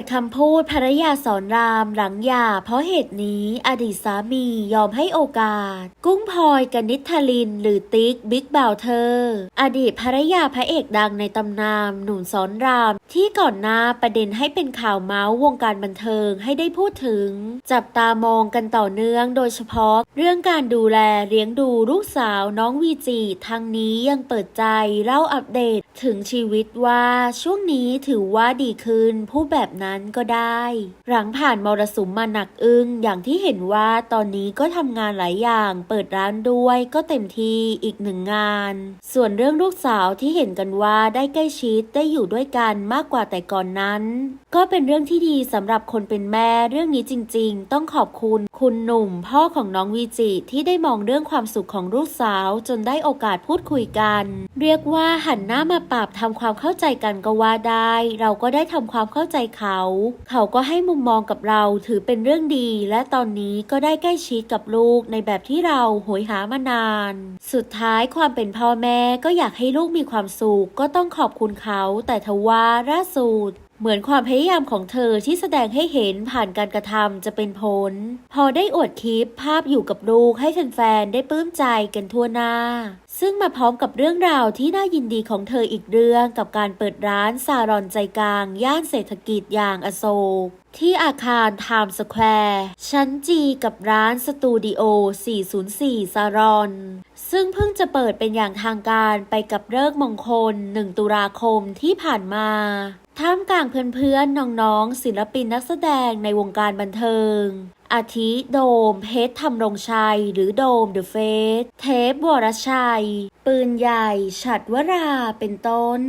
ดคำพูดภรรยาสอนรามหลังหย่าเพราะเหตุนี้อดีตสามียอมให้โอกาส กุ้งพลอยกนิษฐาลิน หรือติ๊กบิ๊กบ่าวเธอ อดีตภรรยาพระเอกดังในตำนานหนุนสอนราม ที่ก่อนหน้าประเด็นให้เป็นข่าวเมาส์วงการบันเทิงให้ได้พูดถึง จับตามองกันต่อเนื่องโดยเฉพาะ เรื่องการดูแลเลี้ยงดูลูกสาวน้องวีจีทั้งนี้ยังเปิดใจเล่าอัปเดตถึงชีวิตว่าช่วงนี้ถือว่าดีขึ้นผู้แบบนั้นก็ได้ หลังผ่านมรสุมมาหนักอึ้งอย่างที่เห็นว่าตอนนี้ก็ทำงานหลายอย่าง เปิดร้านด้วยก็เต็มที่อีกหนึ่งงาน ส่วนเรื่องลูกสาวที่เห็นกันว่าได้ใกล้ชิดได้อยู่ด้วยกันมากกว่าแต่ก่อนนั้น ก็เป็นเรื่องที่ดีสำหรับคนเป็นแม่เรื่องนี้จริง ๆ ต้องขอบคุณคุณหนุ่ม พ่อของน้องวีจิที่ได้มองเรื่องความสุขของลูกสาวจนได้โอกาสพูดคุยกัน เรียกว่าหันหน้ามาปรับทำความเข้าใจกันก็ว่าได้ เราก็ได้ทำความเข้าใจเขาเขาก็ให้มุมมองกับเราถือเป็นเรื่องดี และตอนนี้ก็ได้ใกล้ชิดกับลูกในแบบที่เราโหยหามานาน สุดท้ายความเป็นพ่อแม่ก็อยากให้ลูกมีความสุขก็ต้องขอบคุณเขา แต่ทว่าล่าสุด เหมือนความพยายามของเธอที่แสดงให้เห็นผ่านการกระทำจะเป็นผล พอได้อวดคลิปภาพอยู่กับลูกให้แฟนๆ ได้ปลื้มใจกันทั่วหน้า ซึ่งมาพร้อมกับเรื่องราวที่น่ายินดีของเธออีกเรื่องกับการเปิดร้านซารอนใจกลาง ย่านเศรษฐกิจอย่างอโศกที่อาคารไทม์สแควร์ชั้นจีกับร้านสตูดิโอ 404 ซารอน ซึ่งเพิ่งจะเปิดเป็นอย่างทางการไปกับเลิกมงคล 1 ตุลาคมที่ผ่านมา ท่ามกลางเพื่อนๆ น้องๆ ศิลปินนักแสดงในวงการบันเทิง อาทิโดม เพชรธรรมรงชัย หรือโดมเดอะเฟส เทปวรชัย ปืนใหญ่ ฉัดวรา เป็นต้น